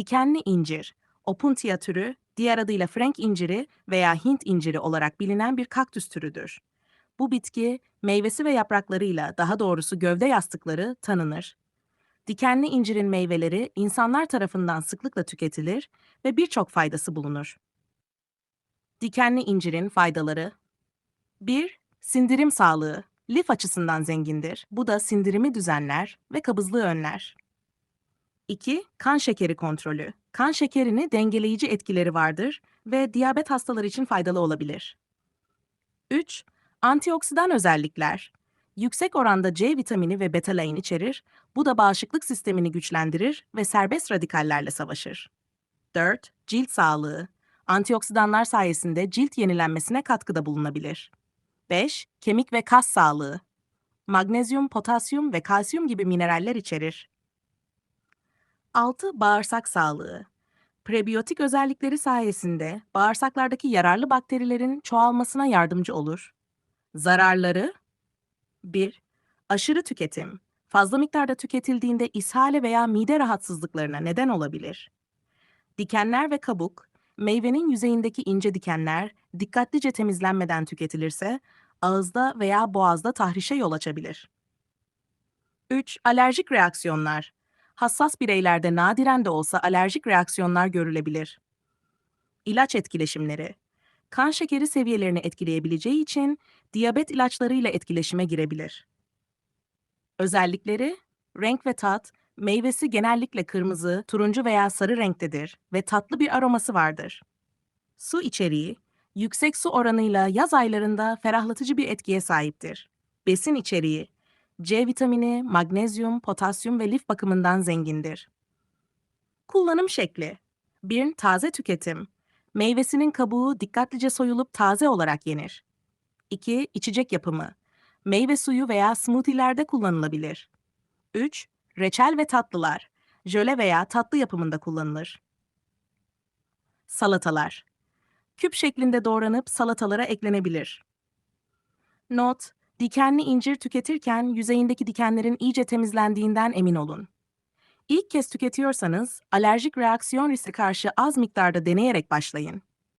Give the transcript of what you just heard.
Dikenli incir, Opuntia türü, diğer adıyla Frank inciri veya Hint inciri olarak bilinen bir kaktüs türüdür. Bu bitki, meyvesi ve yapraklarıyla, daha doğrusu gövde yastıkları tanınır. Dikenli incirin meyveleri insanlar tarafından sıklıkla tüketilir ve birçok faydası bulunur. Dikenli incirin faydaları 1. Sindirim sağlığı. Lif açısından zengindir. Bu da sindirimi düzenler ve kabızlığı önler. 2. Kan şekeri kontrolü. Kan şekerini dengeleyici etkileri vardır ve diyabet hastaları için faydalı olabilir. 3. Antioksidan özellikler. Yüksek oranda C vitamini ve betalain içerir. Bu da bağışıklık sistemini güçlendirir ve serbest radikallerle savaşır. 4. Cilt sağlığı. Antioksidanlar sayesinde cilt yenilenmesine katkıda bulunabilir. 5. Kemik ve kas sağlığı. Magnezyum, potasyum ve kalsiyum gibi mineraller içerir. 6. Bağırsak sağlığı. Prebiyotik özellikleri sayesinde bağırsaklardaki yararlı bakterilerin çoğalmasına yardımcı olur. Zararları 1. Aşırı tüketim. Fazla miktarda tüketildiğinde ishale veya mide rahatsızlıklarına neden olabilir. Dikenler ve kabuk, meyvenin yüzeyindeki ince dikenler dikkatlice temizlenmeden tüketilirse ağızda veya boğazda tahrişe yol açabilir. 3. Alerjik reaksiyonlar. Hassas bireylerde nadiren de olsa alerjik reaksiyonlar görülebilir. İlaç etkileşimleri. Kan şekeri seviyelerini etkileyebileceği için diyabet ilaçlarıyla etkileşime girebilir. Özellikleri, renk ve tat, meyvesi genellikle kırmızı, turuncu veya sarı renktedir ve tatlı bir aroması vardır. Su içeriği, yüksek su oranıyla yaz aylarında ferahlatıcı bir etkiye sahiptir. Besin içeriği, C vitamini, magnezyum, potasyum ve lif bakımından zengindir. Kullanım şekli 1. Taze tüketim. Meyvesinin kabuğu dikkatlice soyulup taze olarak yenir. 2. İçecek yapımı. Meyve suyu veya smoothie'lerde kullanılabilir. 3. Reçel ve tatlılar. Jöle veya tatlı yapımında kullanılır. Salatalar. Küp şeklinde doğranıp salatalara eklenebilir. Not: Dikenli incir tüketirken yüzeyindeki dikenlerin iyice temizlendiğinden emin olun. İlk kez tüketiyorsanız alerjik reaksiyon riski karşı az miktarda deneyerek başlayın.